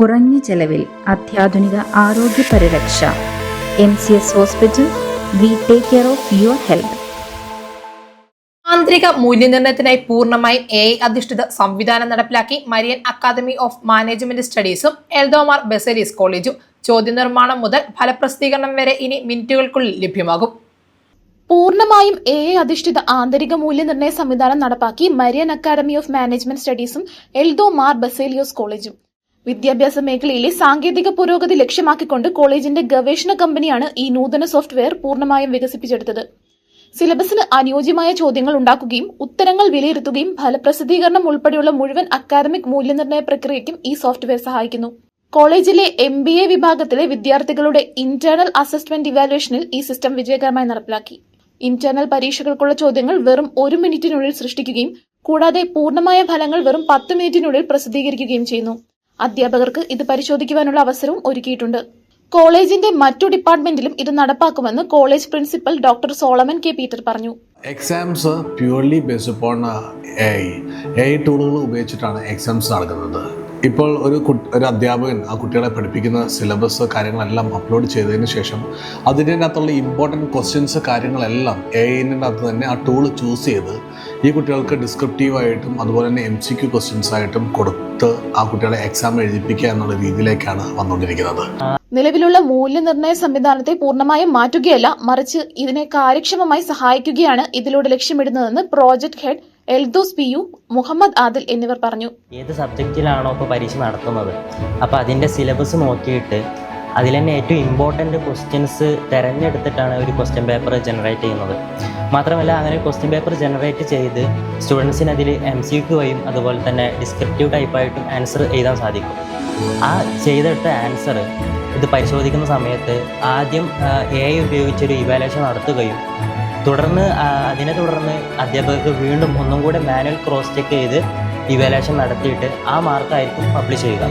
കുറഞ്ഞ ചെലവിൽ അത്യാധുനിക ആരോഗ്യ പരിരക്ഷ. M C S hospital we take care of your health. ആന്തരിക മൂല്യനിർണയത്തിനായി പൂർണമായും എ ഐ അധിഷ്ഠിത സംവിധാനം നടപ്പിലാക്കി മരിയൻ അക്കാദമി ഓഫ് മാനേജ്മെന്റ് സ്റ്റഡീസും എൽദോമാർ ബെസലീസ് കോളേജും. ചോദ്യനിർമ്മാണം മുതൽ ഫലപ്രസിദ്ധീകരണം വരെ ഇനി മിനിറ്റുകൾക്കുള്ളിൽ ലഭ്യമാകും. പൂർണമായും എ ഐ അധിഷ്ഠിത ആന്തരിക മൂല്യനിർണയ സംവിധാനം നടപ്പാക്കി മരിയൻ അക്കാദമി ഓഫ് മാനേജ്മെന്റ് സ്റ്റഡീസും എൽദോ മാർ ബസേലിയോസ് കോളേജും. വിദ്യാഭ്യാസ മേഖലയിലെ സാങ്കേതിക പുരോഗതി ലക്ഷ്യമാക്കിക്കൊണ്ട് കോളേജിന്റെ ഗവേഷണ കമ്പനിയാണ് ഈ നൂതന സോഫ്റ്റ്വെയർ പൂർണമായും വികസിപ്പിച്ചെടുത്തത്. സിലബസിന് അനുയോജ്യമായ ചോദ്യങ്ങൾ ഉണ്ടാക്കുകയും ഉത്തരങ്ങൾ വിലയിരുത്തുകയും ഫലപ്രസിദ്ധീകരണം ഉൾപ്പെടെയുള്ള മുഴുവൻ അക്കാദമിക് മൂല്യനിർണയ പ്രക്രിയയ്ക്കും ഈ സോഫ്റ്റ്വെയർ സഹായിക്കുന്നു. കോളേജിലെ എം ബി എ വിഭാഗത്തിലെ വിദ്യാർത്ഥികളുടെ ഇന്റേണൽ അസസ്മെന്റ് ഇവാലുവേഷനിൽ ഈ സിസ്റ്റം വിജയകരമായി നടപ്പിലാക്കി. ഇന്റേണൽ പരീക്ഷകൾക്കുള്ള ചോദ്യങ്ങൾ വെറും ഒരു മിനിറ്റിനുള്ളിൽ സൃഷ്ടിക്കുകയും കൂടാതെ പൂർണമായ ഫലങ്ങൾ വെറും പത്ത് മിനിറ്റിനുള്ളിൽ പ്രസിദ്ധീകരിക്കുകയും ചെയ്യുന്നു. അധ്യാപകർക്ക് ഇത് പരിശോധിക്കുവാനുള്ള അവസരവും ഒരുക്കിയിട്ടുണ്ട്. കോളേജിന്റെ മറ്റു ഡിപ്പാർട്ട്മെന്റിലും ഇത് നടപ്പാക്കുമെന്ന് college principal doctor Solomon K Peter പറഞ്ഞു. Exams purely based I A I ടൂളുകൾ ഉപയോഗിച്ചിട്ടാണ് എക്സാംസ് നടക്കുന്നത്. ഇപ്പോൾ ഒരു ഒരു അധ്യാപകൻ ആ കുട്ടികളെ പഠിപ്പിക്കുന്ന സിലബസ് കാര്യങ്ങളെല്ലാം അപ്ലോഡ് ചെയ്തതിന് ശേഷം അതിന്റെ അകത്തുള്ള ഇമ്പോർട്ടന്റ് ക്വസ്റ്റ്യൻസ് കാര്യങ്ങളെല്ലാം എ ഐന്റെ അകത്ത് തന്നെ ആ ടൂൾ ചൂസ് ചെയ്ത് ഈ കുട്ടികൾക്ക് ഡിസ്ക്രിപ്റ്റീവായിട്ടും അതുപോലെ തന്നെ എം സി ക്യു ക്വസ്റ്റ്യൻസ് ആയിട്ടും കൊടുത്ത് ആ കുട്ടികളെ എക്സാം എഴുതിപ്പിക്കുക എന്നുള്ള രീതിയിലേക്കാണ് വന്നുകൊണ്ടിരിക്കുന്നത്. നിലവിലുള്ള മൂല്യനിർണയ സംവിധാനത്തെ പൂർണമായും മാറ്റുകയല്ല മറിച്ച് ഇതിനെ കാര്യക്ഷമമായി സഹായിക്കുകയാണ് ഇതിലൂടെ ലക്ഷ്യമിടുന്നതെന്ന് project head Eldhose P U Muhammad Adil എന്നിവർ പറഞ്ഞു. ഏത് സബ്ജക്റ്റിലാണോ ഇപ്പോൾ പരീക്ഷ നടത്തുന്നത്? അപ്പോൾ അതിന്റെ സിലബസ് നോക്കിയിട്ട് അതിൽ തന്നെ ഏറ്റവും ഇമ്പോർട്ടന്റ് ക്വസ്റ്റ്യൻസ് തിരഞ്ഞെടുത്തിട്ടാണ് ഒരു ക്വസ്റ്റ്യൻ പേപ്പർ ജനറേറ്റ് ചെയ്യുന്നത്. മാത്രമല്ല അങ്ങനെ ക്വസ്റ്റ്യൻ പേപ്പർ ജനറേറ്റ് ചെയ്ത് സ്റ്റുഡൻസിന് അതിൽ എം സി ക്യു അതുപോലെ തന്നെ ഡിസ്ക്രിപ്റ്റീവ് ടൈപ്പായിട്ടും ആൻസർ എഴുതാൻ സാധിക്കും. ആ ചെയ്തെടുത്ത ആൻസർ ഇത് പരിശോധിക്കുന്ന സമയത്ത് ആദ്യം എ ഐ ഉപയോഗിച്ചൊരു ഇവാലുവേഷൻ നടത്തുകയും തുടർന്ന് അതിനെ തുടർന്ന് അധ്യാപകർക്ക് വീണ്ടും ഒന്നും കൂടെ മാനുവൽ ക്രോസ് ചെക്ക് ചെയ്ത് ഇവാലുവേഷൻ നടത്തിയിട്ട് ആ മാർക്കായിരിക്കും പബ്ലിഷ് ചെയ്യുക.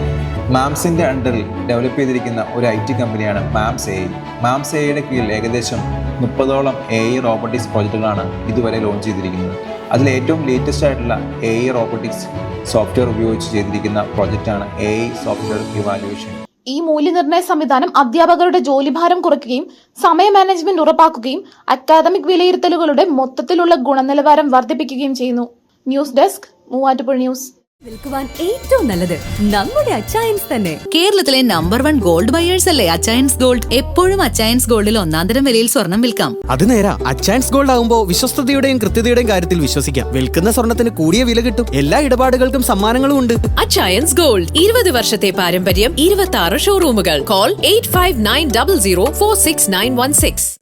മാംസിന്റെ അണ്ടറിൽ ഡെവലപ്പ് ചെയ്തിരിക്കുന്ന ഒരു ഐ ടി കമ്പനിയാണ് മാംസ് എ മാംസ് എയുടെ കീഴിൽ ഏകദേശം മുപ്പതോളം എ ഐ റോബോട്ടിക്സ് പ്രോജക്റ്റുകളാണ് ഇതുവരെ ലോഞ്ച് ചെയ്തിരിക്കുന്നത്. അതിൽ ഏറ്റവും ലേറ്റസ്റ്റ് ആയിട്ടുള്ള എ ഐ റോബോട്ടിക്സ് സോഫ്റ്റ്വെയർ ഉപയോഗിച്ച് ചെയ്തിരിക്കുന്ന പ്രോജക്റ്റാണ് എ ഐ സോഫ്റ്റ്വെയർ ഇവാലുവേഷൻ ഈ മൂല്യനിർണയ സംവിധാനം അധ്യാപകരുടെ ജോലിഭാരം കുറയ്ക്കുകയും സമയ മാനേജ്മെന്റ് ഉറപ്പാക്കുകയും അക്കാദമിക് വിലയിരുത്തലുകളുടെ മൊത്തത്തിലുള്ള ഗുണനിലവാരം വർദ്ധിപ്പിക്കുകയും ചെയ്യുന്നു. News desk Muvattupuzha news. വിൽക്കുവാൻ ഏറ്റവും നല്ലത് നമ്മുടെ അച്ചയൻസ് തന്നെ. കേരളത്തിലെ നമ്പർ വൺ ഗോൾഡ് ബയേഴ്സ് അല്ലേ അച്ചയൻസ് ഗോൾഡ് എപ്പോഴും അച്ചയൻസ് ഗോൾഡിൽ ഒന്നാന്തരം വിലയിൽ സ്വർണം വിൽക്കാം. അത് നേരാ. അച്ചയൻസ് ഗോൾഡ് ആകുമ്പോൾ വിശ്വസ്തയുടെയും കൃത്യതയുടെയും കാര്യത്തിൽ വിശ്വസിക്കാം. വിൽക്കുന്ന സ്വർണത്തിന് കൂടിയ വില കിട്ടും. എല്ലാ ഇടപാടുകൾക്കും സമ്മാനങ്ങളും ഉണ്ട്. അച്ചയൻസ് ഗോൾഡ് ഇരുപത് വർഷത്തെ പാരമ്പര്യം ഇരുപത്തി ആറ് ഷോറൂമുകൾ call eight five nine double zero four six nine one six